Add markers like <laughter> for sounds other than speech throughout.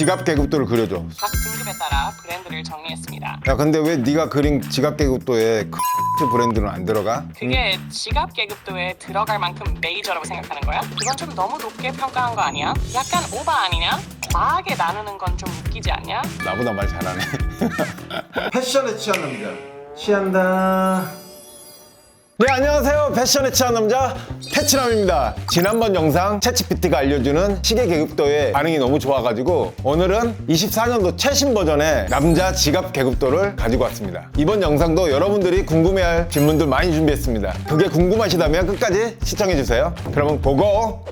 지갑 계급도를 그려줘. 각 등급에 따라 브랜드를 정리했습니다. 야 근데 왜 네가 그린 지갑 계급도에 X 브랜드는 안 들어가? 그게 지갑 계급도에 들어갈 만큼 메이저라고 생각하는 거야? 이건 좀 너무 높게 평가한 거 아니야? 약간 오바 아니냐? 과하게 나누는 건 좀 웃기지 않냐? 나보다 말 잘하네. <laughs> 패션에 취한 남자 취한다 네 안녕하세요. 패션에 취한 남자 패치남입니다. 지난번 영상 채치피티가 알려주는 시계 계급도의 반응이 너무 좋아가지고 오늘은 24년도 최신 버전의 남자 지갑 계급도를 가지고 왔습니다. 이번 영상도 여러분들이 궁금해할 질문들 많이 준비했습니다. 그게 궁금하시다면 끝까지 시청해주세요. 그러면 보고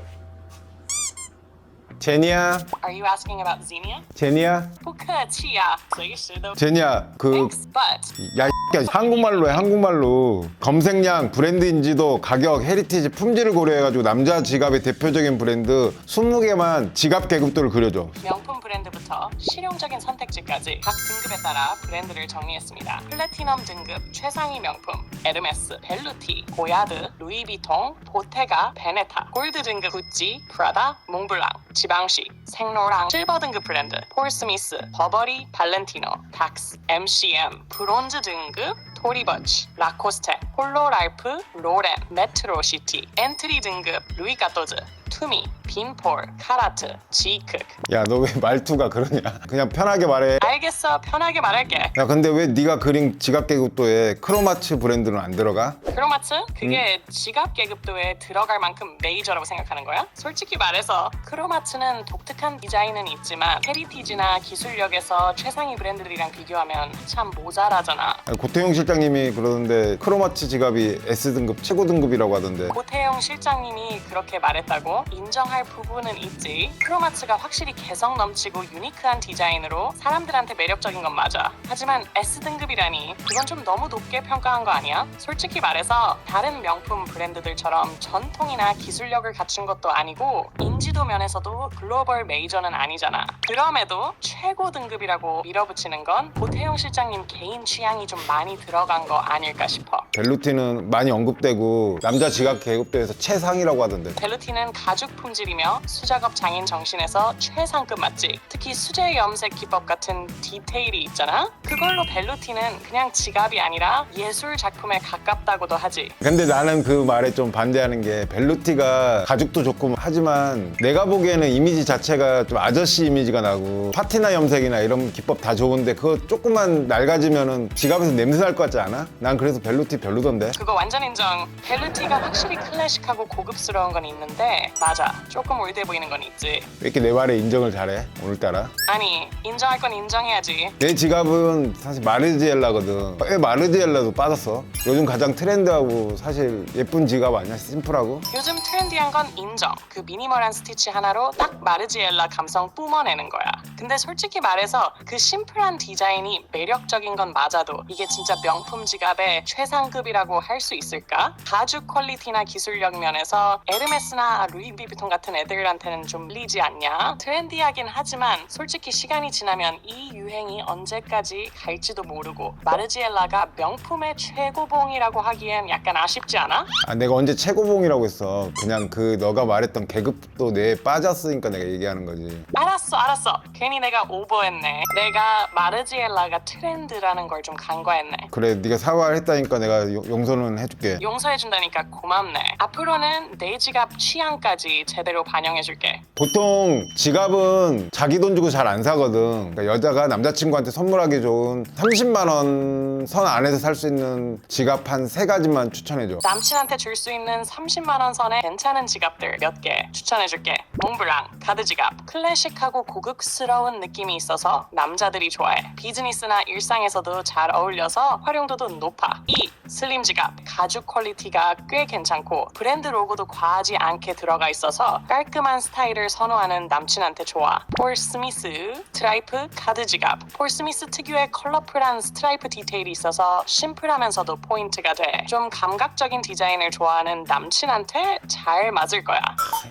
제니야 Are you asking about Xenia? 제니야 不客气啊，随时都 제니야 그 Thanks, but 야, 이 X야. 한국말로 해, 한국말로. 검색량, 브랜드 인지도, 가격, 헤리티지, 품질을 고려해가지고 남자 지갑의 대표적인 브랜드 20개만 지갑 계급도를 그려줘. 명품 브랜드부터 실용적인 선택지까지 각 등급에 따라 브랜드를 정리했습니다. 플래티넘 등급 최상위 명품 에르메스, 벨루티, 고야드, 루이비통, 보테가, 베네타 골드 등급 구찌, 프라다, 몽블랑, 지 방시, 생로랑 실버 등급 브랜드 폴스미스, 버버리, 발렌티노, 닥스, MCM, 브론즈 등급 토리버치, 라코스테, 폴로랄프, 로렌, 메트로시티, 엔트리 등급 루이카토즈, 투미, 빈폴, 카라트, 지이크 야, 너 왜 말투가 그러냐? 그냥 편하게 말해. 알겠어 편하게 말할게 야, 근데 왜 네가 그린 지갑 계급도에 크로마츠 브랜드는 안 들어가? 크로마츠? 그게 지갑 계급도에 들어갈 만큼 메이저라고 생각하는 거야? 솔직히 말해서 크로마츠는 독특한 디자인은 있지만 헤리티지나 기술력에서 최상위 브랜드들이랑 비교하면 참 모자라잖아 아니, 고태용 실장님이 그러는데 크로마츠 지갑이 S등급 최고 등급이라고 하던데. 고태용 실장님이 그렇게 말했다고 인정할 부분은 있지. 크로마츠가 확실히 개성 넘치고 유니크한 디자인으로 사람들한테 매력적인 건 맞아. 하지만 S등급이라니 그건 좀 너무 높게 평가한 거 아니야? 솔직히 말해서 다른 명품 브랜드들처럼 전통이나 기술력을 갖춘 것도 아니고 인지도 면에서도 글로벌 메이저는 아니잖아. 그럼에도 최고 등급이라고 밀어붙이는 건 고태용 실장님 개인 취향이 좀 많이 들어간 거 아닐까 싶어. 벨루티는 많이 언급되고 남자 지갑 계급도에서 최상이라고 하던데. 벨루티는 가죽 품질이며 수작업 장인 정신에서 최상급 맞지. 특히 수제 염색 기법 같은 디테일이 있잖아. 그걸로 벨루티는 그냥 지갑이 아니라 예술 작품에 가깝다고도 하지. 근데 나는 그 말에 좀 반대하는 게 벨루티가 가죽도 좋고 하지만 내가 보기에는 이미지 자체가 좀 아저씨 이미지가 나고 파티나 염색이나 이런 기법 다 좋은데 그거 조금만 낡아지면은 지갑에서 냄새 날 것 같지 않아? 난 그래서 벨루티 별로던데 그거 완전 인정. 벨루티가 확실히 클래식하고 고급스러운 건 있는데 맞아. 조금 올드해 보이는 건 있지. 왜 이렇게 내 말에 인정을 잘해 오늘따라 아니 인정할 건 인정해야지. 내 지갑은 사실 마르지엘라거든 왜 마르지엘라도 빠졌어? 요즘 가장 트렌드하고 사실 예쁜 지갑 아니야? 심플하고 요즘 트렌디한 건 인정. 그 미니멀한 스티치 하나로 딱 마르지엘라 감성 뿜어내는 거야. 근데 솔직히 말해서 그 심플한 디자인이 매력적인 건 맞아도 이게 진짜 명품 지갑의 최상급이라고 할 수 있을까? 가죽 퀄리티나 기술력 면에서 에르메스나 루이 비비통 같은 애들한테는 좀 리지 않냐? 트렌디하긴 하지만 솔직히 시간이 지나면 이 유행이 언제까지 갈지도 모르고 마르지엘라가 명품의 최고봉이라고 하기엔 약간 아쉽지 않아? 아 내가 언제 최고봉이라고 했어. 그냥 그 너가 말했던 계급도 내에 빠졌으니까 내가 얘기하는 거지. 알았어 알았어. 괜히 내가 오버했네. 내가 마르지엘라가 트렌드라는 걸 좀 간과했네. 그래 네가 사과했다니까 내가 용- 용서는 해줄게. 용서해준다니까 고맙네. 앞으로는 내 지갑 취향까지 제대로 반영해줄게. 보통 지갑은 자기 돈 주고 잘 안 사거든. 그러니까 여자가 남자친구한테 선물하기 좋은 30만 원 선 안에서 살 수 있는 지갑 한 세 가지만 추천해줘. 남친한테 줄 수 있는 30만 원 선에 괜찮은 지갑들 몇 개 추천해줄게. 몽블랑 가드 지갑. 클래식하고 고급스러운 느낌이 있어서 남자들이 좋아해. 비즈니스나 일상에서도 잘 어울려서 활용도도 높아. 이 슬림 지갑 가죽 퀄리티가 꽤 괜찮고 브랜드 로고도 과하지 않게 들어가 있어서 깔끔한 스타일을 선호하는 남친한테 좋아 폴 스미스 트라이프 카드 지갑 지갑. 폴 스미스 특유의 컬러풀한 스트라이프 디테일이 있어서 심플하면서도 포인트가 돼. 좀 감각적인 디자인을 좋아하는 남친한테 잘 맞을 거야.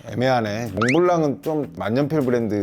애매하네. 몽블랑은 좀 만년필 브랜드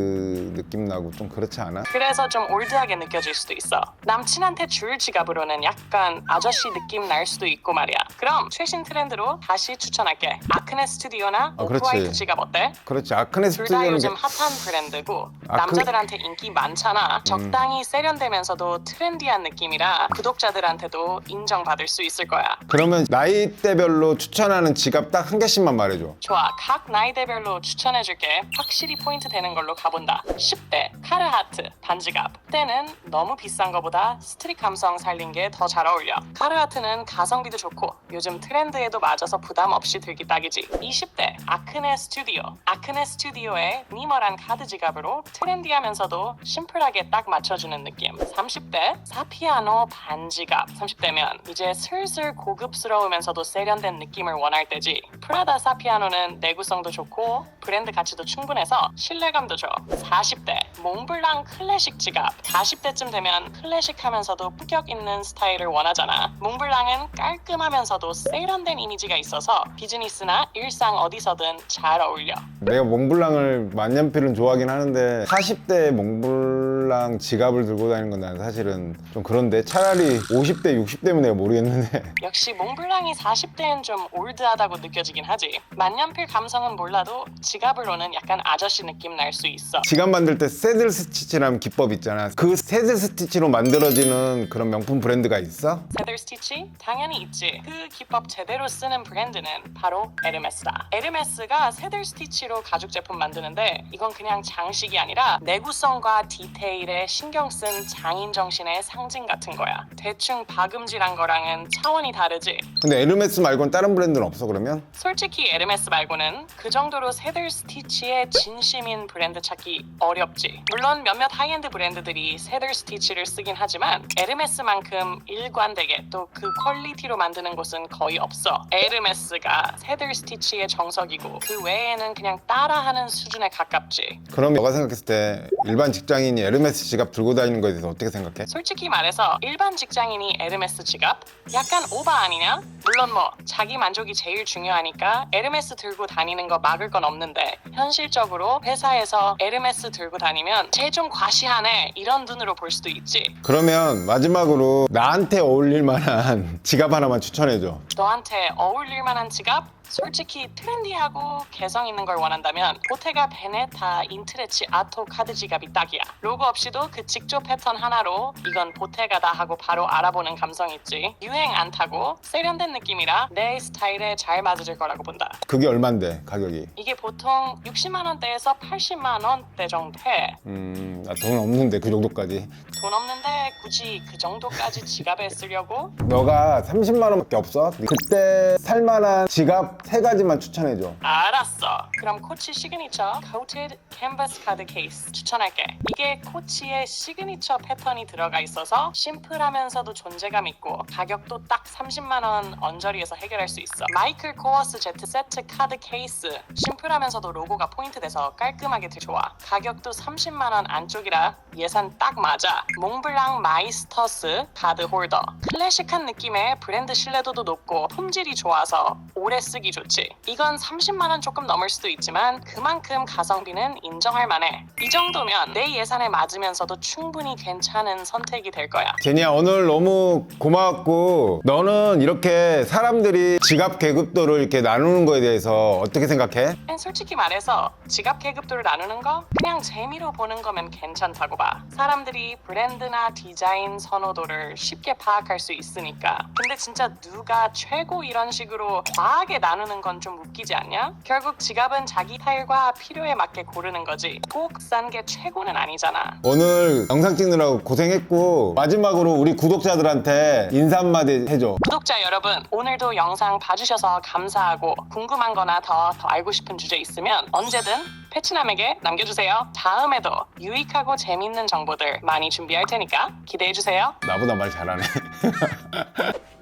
느낌 나고 좀 그렇지 않아? 그래서 좀 올드하게 느껴질 수도 있어. 남친한테 줄 지갑으로는 약간 아저씨 느낌 날 수도 있고 말이야. 그럼 최신 트렌드로 다시 추천할게. 아크네 스튜디오나 아, 그렇지. 오프화이트 지갑 어때? 그렇지. 아크네 둘다 요즘 게- 핫한 브랜드고 아크네- 음. 남자들한테 인기 많잖아. 적당히 세련되면서도 트렌디한 느낌이라 구독자들한테도 인정받을 수 있을 거야. 그러면 나이대별로 추천하는 지갑 딱 한 개씩만 말해줘. 좋아, 각 나이대별로 추천해줄게. 확실히 포인트 되는 걸로 가본다. 10대 카르하트 반지갑. 때는 너무 비싼 거보다 스트릿 감성 살린 게 더 잘 어울려. 카르하트는 가성비도 좋고 요즘 트렌드에도 맞아서 부담 없이 들기 딱이지. 20대 아크네 스튜디오. 아크네 스튜디오의 니멀한 카드 지갑으로 트렌디하면서도 심플하게 딱 맞춰주는 느낌. 30대 사피아노 반지갑. 30대면 이제 슬슬 고급스러우면서도 세련된 느낌을 원할 때지. 프라다 사피아노는 내구성도 좋고 브랜드 가치도 충분해서 신뢰감도 줘. 40대 몽블랑 클래식 지갑. 40대쯤 되면 클래식하면서도 품격 있는 스타일을 원하잖아. 몽블랑은 깔끔하면서도 세련된 이미지가 있어서 비즈니스나 일상 어디서든 잘 어울려. 내가 몽블랑을 만년필은 좋아하긴 하는데 40대 몽블랑 지갑을 들고 다니는 건 나는 사실은 좀 그런데 차라리 50대, 60대면 내가 모르겠는데 <laughs> 역시 몽블랑이 40대엔 좀 올드하다고 느껴지긴 하지. 만년필 감성은 몰라도 지갑으로는 약간 아저씨 느낌 날 수 있어. 지갑 만들 때 새들 스티치라는 기법 있잖아. 그 새들 스티치로 만들어지는 그런 명품 브랜드가 있어? 세들 스티치? 당연히 있지. 그 기법 제대로 쓰는 브랜드는 바로 에르메스다. 에르메스가 세들 스티치로 가죽 제품 만드는데 이건 그냥 장식이 아니라 내구성과 디테일에 신경 쓴 장인 정신의 상징 같은 거야. 대충 박음질한 거랑은 차원이 다르지. 근데 에르메스 말고는 다른 브랜드는 없어 그러면? 솔직히 에르메스 말고는 그 정도로 세들 스티치의 진심인 브랜드 찾기 어렵지. 물론 몇몇 하이엔드 브랜드들이 세들 스티치를 쓰긴 하지만 에르메스만큼 일관되게 또 그 퀄리티로 만드는 곳은 거의 없어. 에르메스가 세들 스티치의 정석이고 그 외에는 그냥 따라하는 수준에 가깝지. 그럼 너가 생각했을 때 일반 직장인이 에르메스 지갑 들고 다니는 거에 대해서 어떻게 생각해? 솔직히 말해서 일반 직장인이 에르메스 지갑 약간 오바 아니냐? 물론 뭐 자기 만족이 제일 중요하니까 에르메스 들고 다니는 거 막을 건 없는데 현실적으로 회사에서 에르메스 들고 다니면 쟤 좀 과시하네 이런 눈으로 볼 수도 있지. 그러면 마지막으로 나한테 어울릴 만한 <laughs> 지갑 하나만 추천해줘. 너한테 어울릴 만한 지갑? 솔직히 트렌디하고 개성 있는 걸 원한다면 보테가 베네타 인트레치 아토 카드 지갑이 딱이야. 로고 없이도 그 직조 패턴 하나로 이건 보테가다 하고 바로 알아보는 감성 있지. 유행 안 타고 세련된 느낌이라 내 스타일에 잘 맞을 거라고 본다. 그게 얼만데 가격이? 이게 보통 60만 원대에서 80만 원대 정도 해. 음, 나 돈 없는데 그 정도까지. 돈 없는데 굳이 그 정도까지 지갑에 쓰려고? 너가 30만 원밖에 없어? 그때 살만한 지갑 세 가지만 추천해줘. 알았어. 그럼 코치 시그니처 Coated Canvas 카드 케이스 추천할게. 이게 코치의 시그니처 패턴이 들어가 있어서 심플하면서도 존재감 있고 가격도 딱 30만 원 언저리에서 해결할 수 있어. 마이클 코어스 제트 세트 카드 케이스 심플하면서도 로고가 포인트 돼서 깔끔하게 들 좋아. 가격도 30만 원 안쪽이라 예산 딱 맞아. 몽블랑 마이스터스 카드 홀더. 클래식한 느낌의 브랜드 신뢰도도 높고 품질이 좋아서 오래 쓰기 좋지. 이건 30만 원 조금 넘을 수도 있지만 그만큼 가성비는 인정할 만해. 이 정도면 내 예산에 맞으면서도 충분히 괜찮은 선택이 될 거야. 제니야 오늘 너무 고마웠고 너는 이렇게 사람들이 지갑 계급도를 이렇게 나누는 거에 대해서 어떻게 생각해? 난 솔직히 말해서 지갑 계급도를 나누는 거 그냥 재미로 보는 거면 괜찮다고 봐. 사람들이 브랜드나 디자인 선호도를 쉽게 파악할 수 있으니까. 근데 진짜 누가 최고 이런 식으로 과하게 나누는 건 좀 웃기지 않냐? 결국 지갑은 자기 스타일과 필요에 맞게 고르는 거지. 꼭 싼 게 최고는 아니잖아. 오늘 영상 찍느라고 고생했고 마지막으로 우리 구독자들한테 인사 한마디 해줘. 구독자 여러분, 오늘도 영상 봐주셔서 감사하고 궁금한 거나 더, 더 알고 싶은 주제 있으면 언제든 패치남에게 남겨주세요. 다음에도 유익하고 재밌는 정보들 많이 준비할 테니까 기대해주세요. 나보다 말 잘하네. <laughs>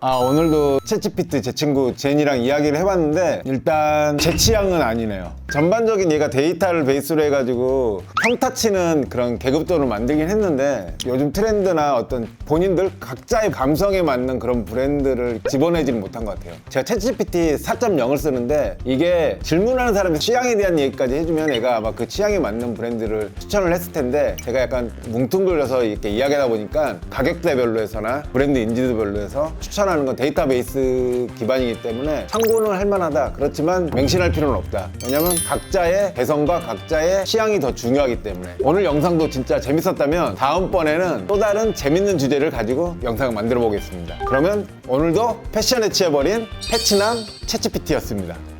아 오늘도 채찌피트 제 친구 제니랑 이야기를 해봤는데 일단 제 취향은 아니네요. 전반적인 얘가 데이터를 베이스로 해가지고 평타치는 그런 계급도를 만들긴 했는데 요즘 트렌드나 어떤 본인들 각자의 감성에 맞는 그런 브랜드를 집어내지는 못한 것 같아요. 제가 채찌피트 4.0을 쓰는데 이게 질문하는 사람의 취향에 대한 얘기까지 해주면 얘가 아마 그 취향에 맞는 브랜드를 추천을 했을 텐데 제가 약간 뭉뚱그려서 이렇게 이야기하다 보니까 가격대별로 해서나 브랜드 인지도별로 해서 추천 하는 건 데이터베이스 기반이기 때문에 참고는 할 만하다. 그렇지만 맹신할 필요는 없다. 왜냐면 각자의 개성과 각자의 취향이 더 중요하기 때문에 오늘 영상도 진짜 재밌었다면 다음번에는 또 다른 재밌는 주제를 가지고 영상을 만들어 보겠습니다. 그러면 오늘도 패션에 취해버린 패치남 채치피티였습니다.